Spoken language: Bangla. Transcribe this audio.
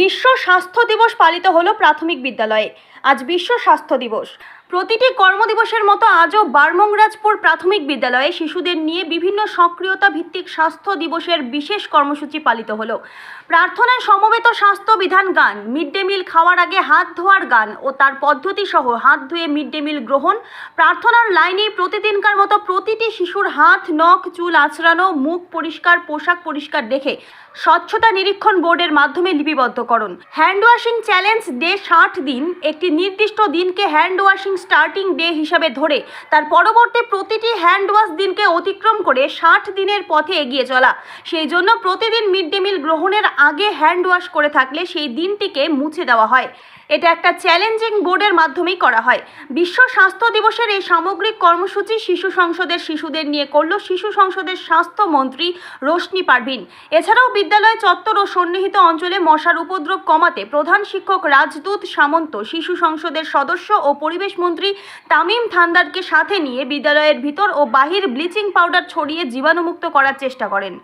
বিশ্ব স্বাস্থ্য দিবস পালিত হলো প্রাথমিক বিদ্যালয়ে। আজ বিশ্ব স্বাস্থ্য দিবস। প্রতিটি কর্মদিবসের মতো আজও বারমংরাজপুর প্রাথমিক বিদ্যালয়ে শিশুদের নিয়ে বিভিন্ন সক্রিয়তা ভিত্তিক স্বাস্থ্য দিবসের বিশেষ কর্মসূচি পালিত হলো। প্রার্থনায় সমবেত স্বাস্থ্য বিধান গান, মিড ডে মিল খাওয়ার আগে হাত ধোয়ার গান ও তার পদ্ধতি সহ হাত ধুয়ে মিড ডে মিল গ্রহণ, প্রার্থনার লাইনে প্রতিদিনকার মতো প্রতিটি শিশুর হাত, নখ, চুল আঁচড়ানো মুখ পরিষ্কার, পোশাক পরিষ্কার দেখে স্বচ্ছতা নিরীক্ষণ বোর্ডের মাধ্যমে লিপিবদ্ধকরণ হ্যান্ড ওয়াশিং চ্যালেঞ্জ ডে ষাট দিন, একটি নির্দিষ্ট দিনকে হ্যান্ড ওয়াশিং স্টার্টিং ডে হিসাবে ধরে। তার পরবর্তী প্রতিটি হ্যান্ড ওয়াশ দিনকে অতিক্রম করে ষাট দিনের পথে এগিয়ে চলা। সেই জন্য প্রতিদিন মিড ডে মিল গ্রহণের আগে হ্যান্ড ওয়াশ করে থাকলে সেই দিনটিকে মুছে দেওয়া হয়। এটা একটা চ্যালেঞ্জিং বোর্ডের মাধ্যমেই করা হয়। বিশ্ব স্বাস্থ্য দিবসের এই সামগ্রিক কর্মসূচি শিশু সংসদের শিশুদের নিয়ে করল শিশু সংসদের স্বাস্থ্যমন্ত্রী রোশনি পারভিন। এছাড়াও বিদ্যালয় চত্বর ও সন্নিহিত অঞ্চলে মশার উপদ্রব কমাতে প্রধান শিক্ষক রাজদূত সামন্ত, শিশু সংসদের সদস্য ও পরিবেশ মন্ত্রী তামিম থান্দারকে সাথে নিয়ে বিদ্যালয়ের ভিতর ও বাহির ব্লিচিং পাউডার ছড়িয়ে জীবাণুমুক্ত করার চেষ্টা করেন।